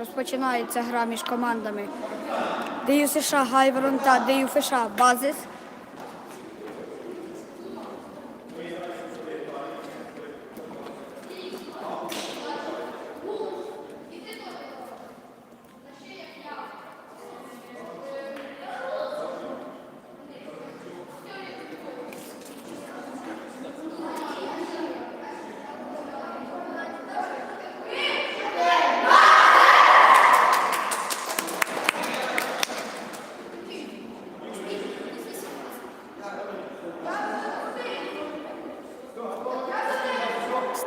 Розпочинається гра між командами Дею США Гайворон та Дию США Базис.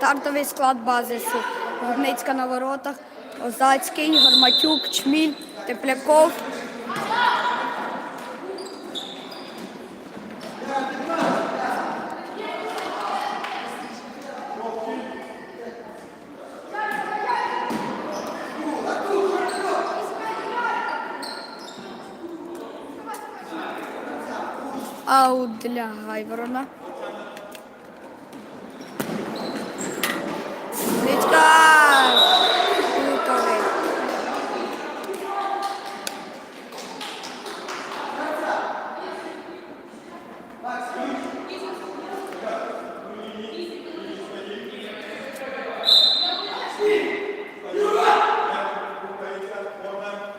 Стартовий склад базису. Гудницька на воротах, Озацький, Гарматюк, Чміль, Тепляков. Аут для Гайворона. Ничка! Кутовий.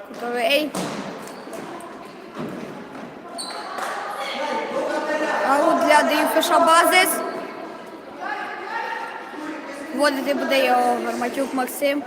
Кутовий. ДЮФШ Базис. Вводити буде його Гарматюк Максим.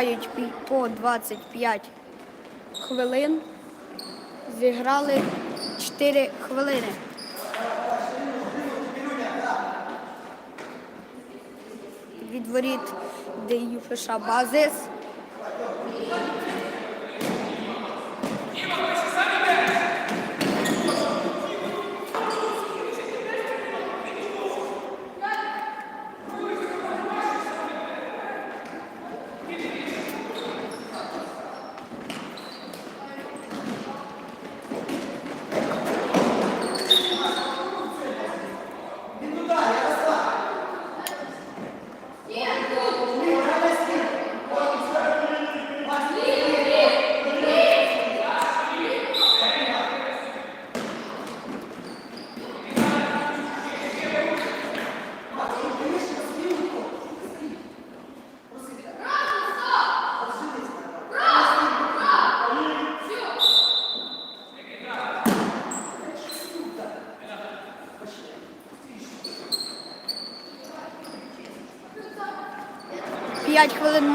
Грають по 25 хвилин. Зіграли 4 хвилини. від воріт ДЮФШ Базис.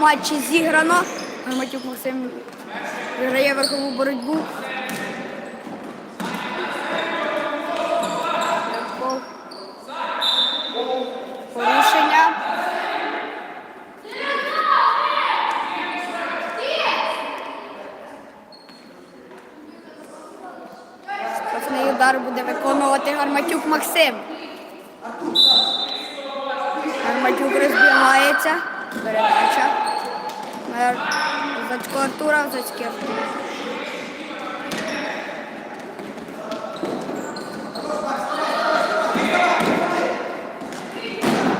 Матчі зіграно. Гарматюк Максим виграє верхову боротьбу. Порушення. Штрафний удар буде виконувати Гарматюк Максим. Гарматюк розбігається. Передача. Зацько Артура, Артура.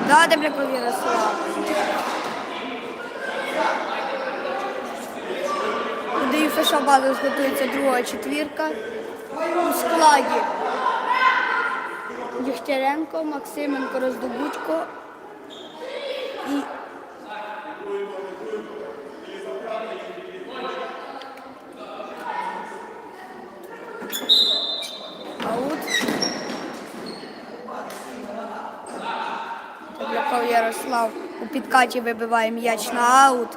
Да, Дебляков Ярослав. Куди ЮФШ базу готується друга четвірка. У складі Дігтяренко, Максименко, Роздобудько і Аут. Тепляков Ярослав у підкаті вибиває м'яч на аут.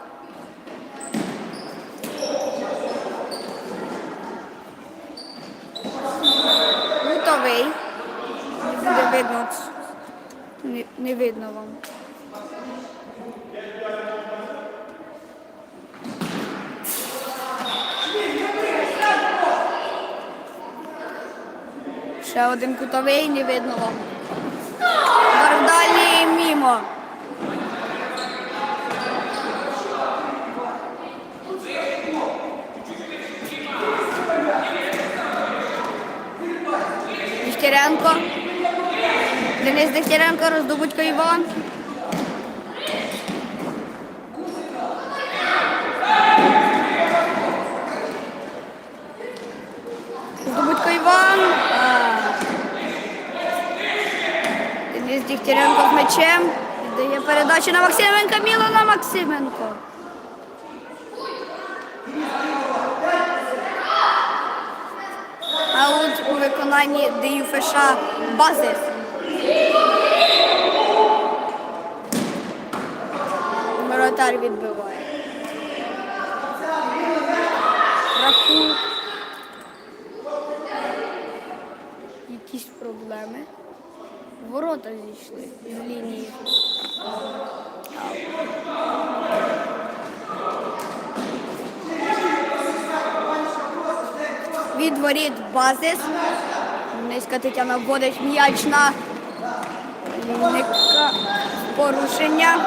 Готовий. Не видно. Не, не видно вам. Ще один кутовий, не видно вам. Удар мімо. Дегтяренко. Денис Дегтяренко, Роздобудько Іван. Роздобудько Іван. Денис Дігтяренко з м'ячем. Віддає передачу на Максименка. Мілана Максименко. Аут у виконанні ДЮФШ Базис. Воротар відбиває. Рахунок. Якісь проблеми. Ворота зійшли з лінії. Від воріт базис. Низька Тетяна вводить м'яч на лінника. Порушення.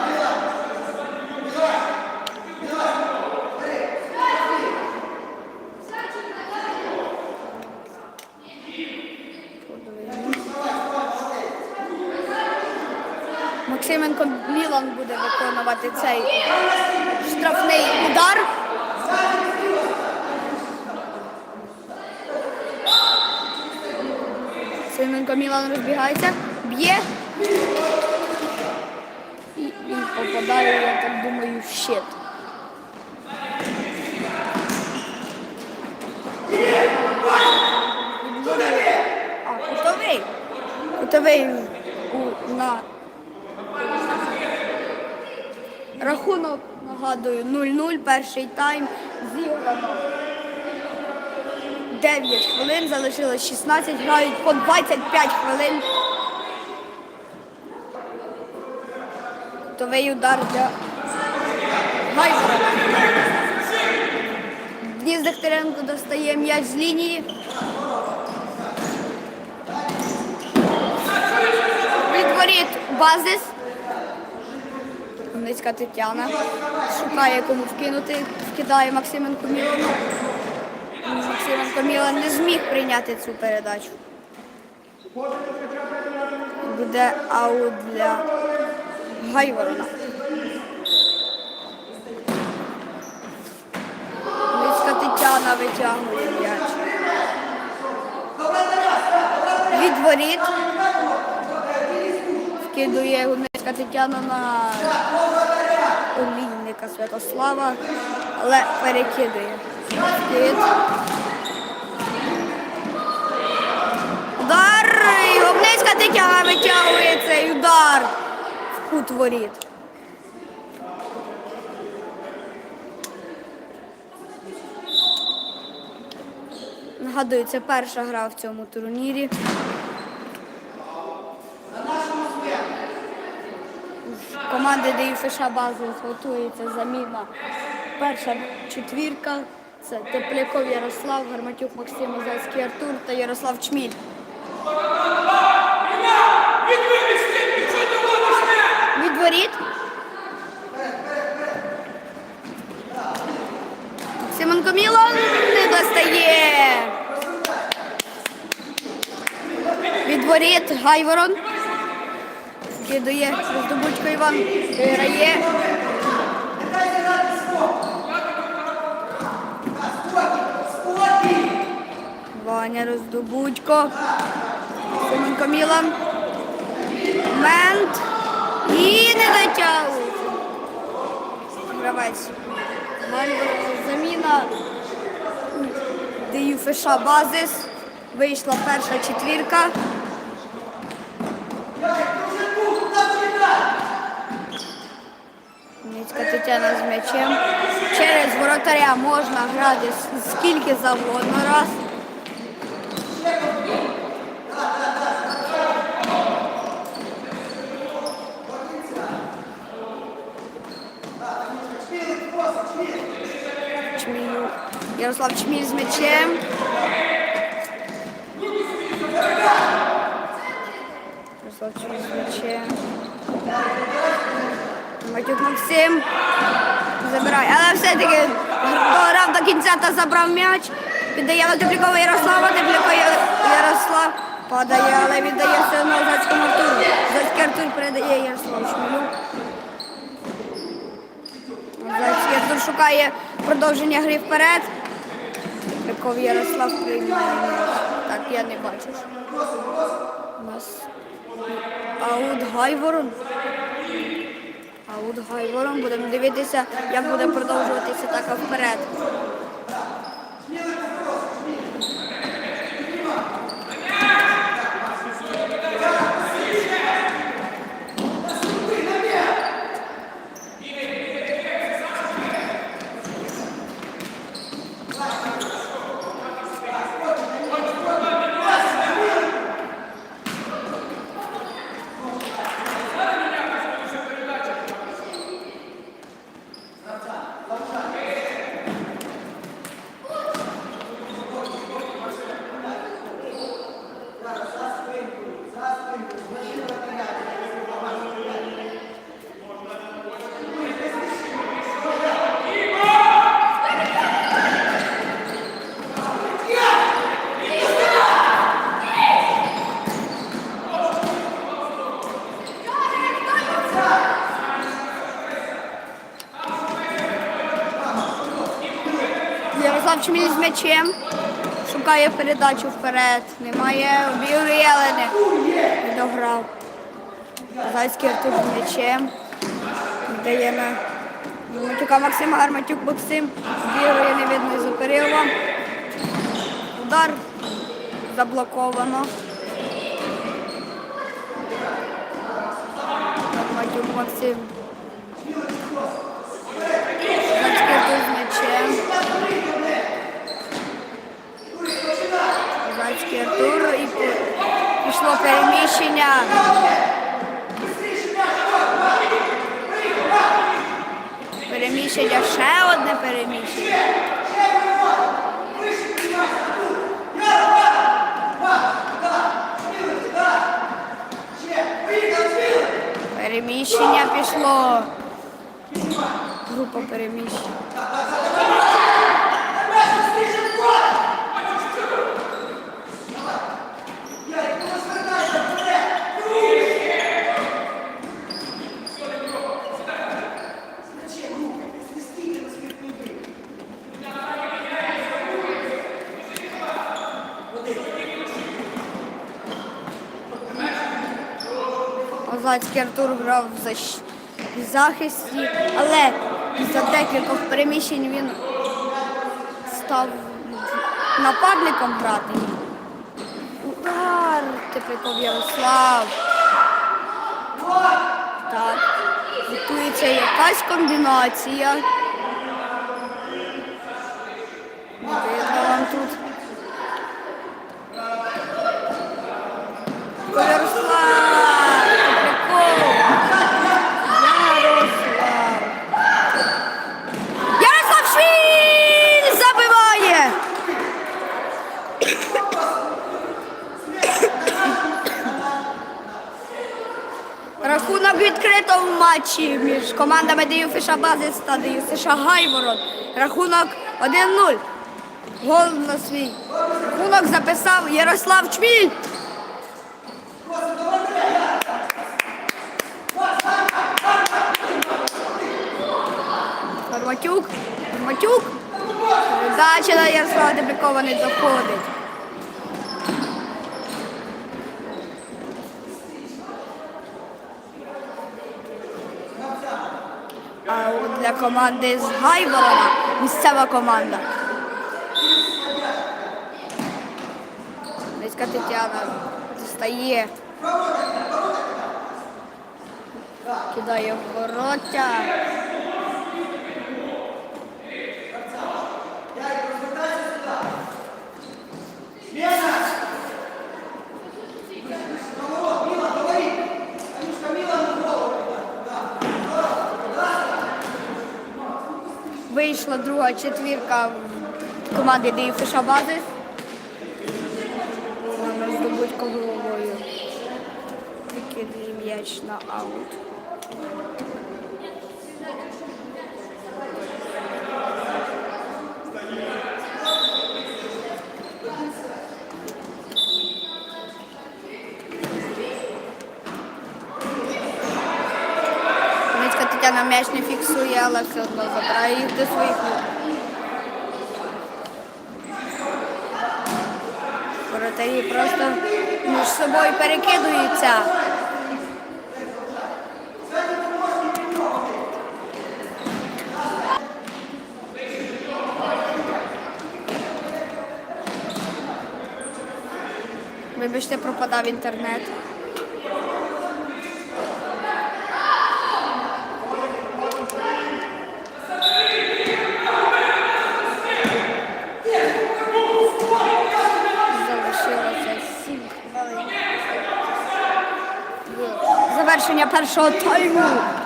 Максименко Мілан буде виконувати цей штрафний удар. Максименко Мілан розбігається, б'є. І він попадає, я так думаю, в щит. А, кутовий. Кутовий на Рахунок, нагадую, 0-0, перший тайм зіграно. 9 хвилин, залишилось 16, грають по 25 хвилин. Готовий удар для Гайзера. Дніс Дегтяренко достає м'яч з лінії. Від воріт базис. Хмельницька Тетяна шукає кому вкинути, вкидає Максименко Мілану. Мілан не зміг прийняти цю передачу. Буде аут для Гайворона. Хмельницька Тетяна витягує м'яч. Від воріт вкидує Гумницька Тетяна на олійника Святослава, але перекидує. Вкид. витяга витягує цей удар в кут воріт. Нагадую, це перша гра в цьому турнірі. Команди ДЮФШ базу готується заміна. Перша четвірка. Це Тепляков Ярослав, Гарматюк Максим, Озацький Артур та Ярослав Чміль. Від воріт. Симонко Мілан не достає. Від воріт Гайворон. Кидає здобучко Іван виграє. Ваня Роздобудько. Семенко Мілан. Мент. І не дотягує. Гравець. Заміна. ДЮФШ Базис. Вийшла перша четвірка. Ницька Тетяна з м'ячем. Через воротаря можна грати скільки завгодно раз. Чміль. Ярослав Чміль з м'ячем. Ярослав Чміль з м'ячем. Матюк Максим забирає. Але все-таки дограв до кінця та забрав м'яч. Віддає на Ярослава, Теплякова Ярослав падає, але віддає все одно Зацькому Артуру. Зацький Артур передає Ярославу Шмілю. Зацький Артур шукає продовження гри вперед. Тепляков Ярослав приймає. Так, я не бачу. У нас аут Гайворон. А от Гайвором будемо дивитися, як буде продовжуватися атака вперед. Ярослав Чміль з м'ячем. Шукає передачу вперед. Немає обігрує, але не, дограв. Зайський Артур з м'ячем. Віддає на Матюка Максима, Гарматюк Максим. Бігає не видно із перила. Удар заблоковано. Гарматюк Максим. Зайський Артур з м'ячем. Зайський Артур і по- пішло переміщення. Переміщення, ще одне переміщення. Переміщення пішло. Група переміщень. Озацький Артур грав в захисті, але за декількох переміщень він став нападником грати. Удар Тепляков Ярослав. Так. Готується якась комбінація. Не Видно вам тут. в матчі між командами ДЮ Фіша Базис та ДЮ США Гайворон. Рахунок 1-0. Гол на свій. Рахунок записав Ярослав Чміль. Арматюк. Арматюк. Передача на Ярослава Дебрякова не доходить. А от для команди з місцева команда. Низька Тетяна стає. Кидає в вороття. Вийшла друга четвірка команди ДІ Фіша Базис. Вона здобуть головою. Викидає м'яч на аут. Тетяна м'яч не фіксує, але все одно забирає їх до своїх Воротарі просто між собою перекидуються. Вибачте, пропадав інтернет. zakończenia pierwszego timu.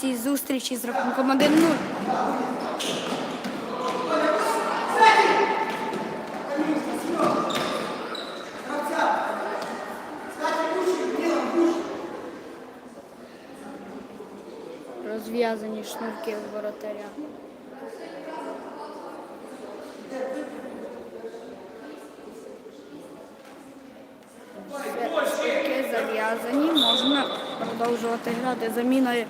Цій зустрічі з рахунком 1-0. Розв'язані шнурки у воротаря. Шнурки зав'язані, можна продовжувати грати. Заміна як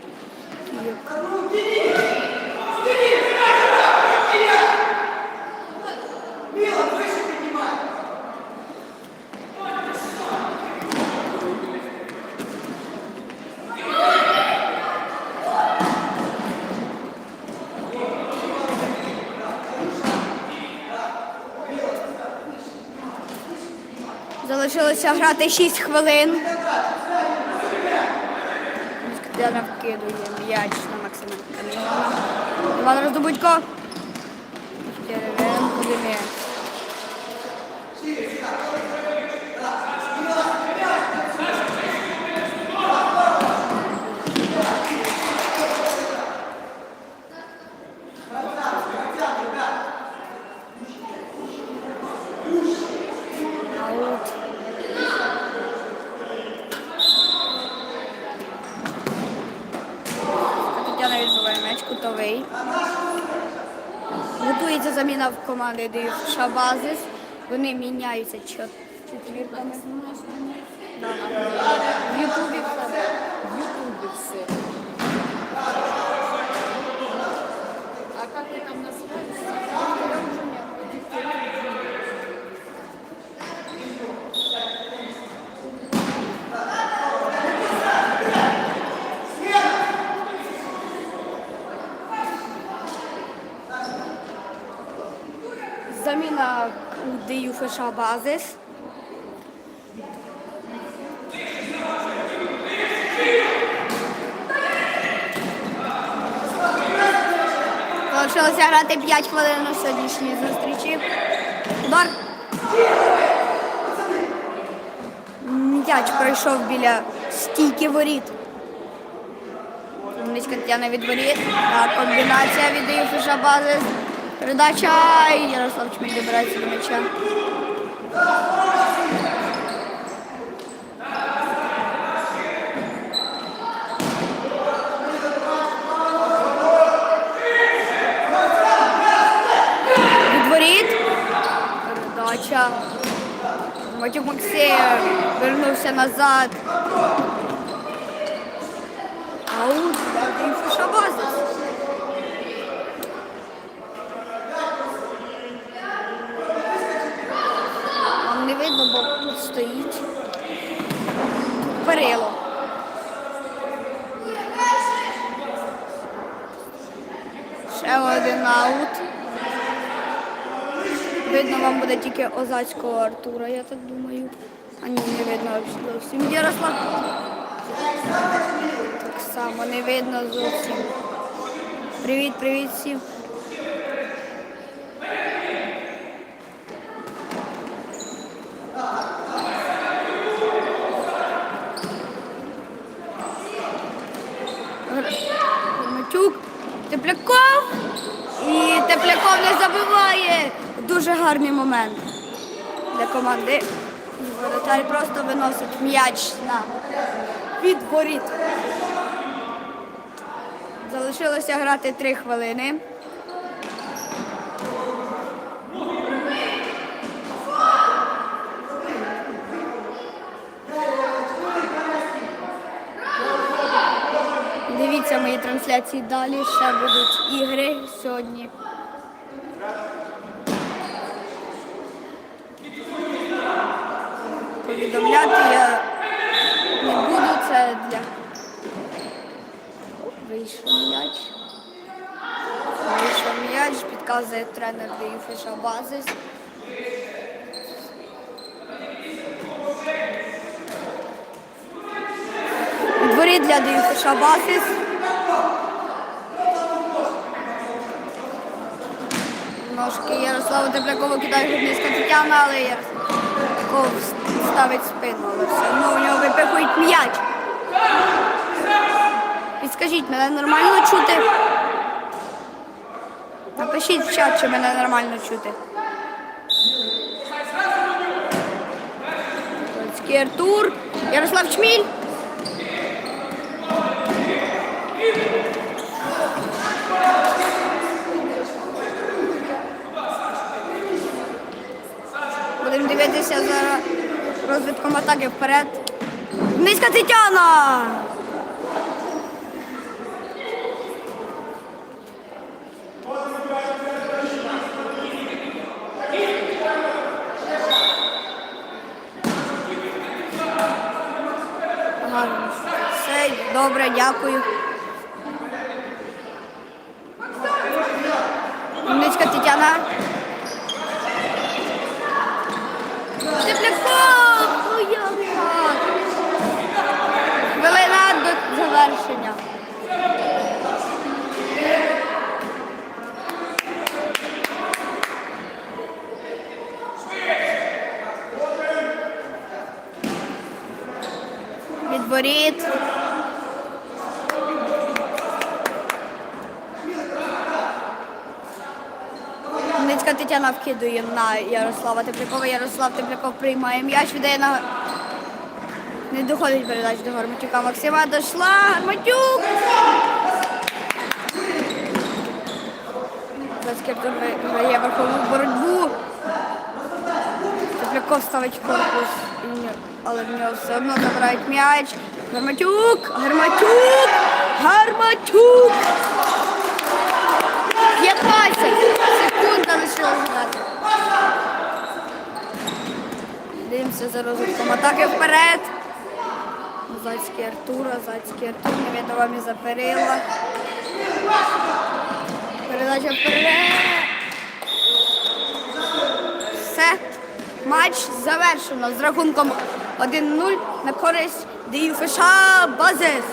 Залишилося грати 6 хвилин. Катерина вкидує м'яч на Максима. Іван Роздобудько. Деревенко Дем'ян. Аут. Тетяна відбиває м'яч, кутовий. Готується заміна в команди Див Шабазис. Вони міняються четвірками. В Ютубі все. В Ютубі все. А как ти там называешься? veio fechar bases. Залишилося грати 5 хвилин на сьогоднішній зустрічі. Удар. М'яч пройшов біля стійки воріт. Низька Тетяна від воріт. Комбінація від Юфіша Базис. Передача. І Ярослав Чміль добирається до м'яча. Від воріт. Передача. Матюк Максим вернувся назад. Аут, і Фушабазис. Вам не видно, бо тут стоїть перило. Ще один аут. Видно вам буде тільки Озацького Артура, я так думаю. А ні, не видно зовсім. Ярослав. Так само не видно зовсім. Привіт, привіт всім. Матюк, Тепляков. І Тепляков не забиває. Дуже гарний момент для команди. Воротар просто виносить м'яч на від. Залишилося грати три хвилини. Дивіться мої трансляції далі. Ще будуть ігри сьогодні. Повідомляти я не буду, це для. Вийшов м'яч. Вийшов м'яч, підказує тренер Деюфіша Базис. У дворі для Деюфіша Базис. Ножки Ярослава Теплякова кидає журналістка Тетяна, але Ярослав ставить спину, але все одно у нього випихують м'яч. Підскажіть, мене нормально чути? Напишіть в чат, чи мене нормально чути. Польський Артур. Ярослав Чміль. Будемо дивитися за розвитком атаки вперед. Низька Тетяна! Все, добре, дякую. Низька Тетяна. Тепляков! Ну як так? Хвилина до завершення. Відборіт. Ницька Тетяна вкидує на Ярослава Теплякова. Ярослав Тепляков приймає м'яч, віддає на. Не доходить передача до Гарматюка. Максима дошла. Гарматюк! Баскетбол виграє верхову боротьбу. Тепляков ставить корпус, але в нього все одно забирають м'яч. Гарматюк! Гарматюк! Гарматюк! 15 секунд залишилось грати. Дивимося за розвитком атаки вперед. Зацький Артур, Зацький Артур, не вам і за перила. Передача вперед. Все. Матч завершено з рахунком 1-0 на користь Діюфеша Базис.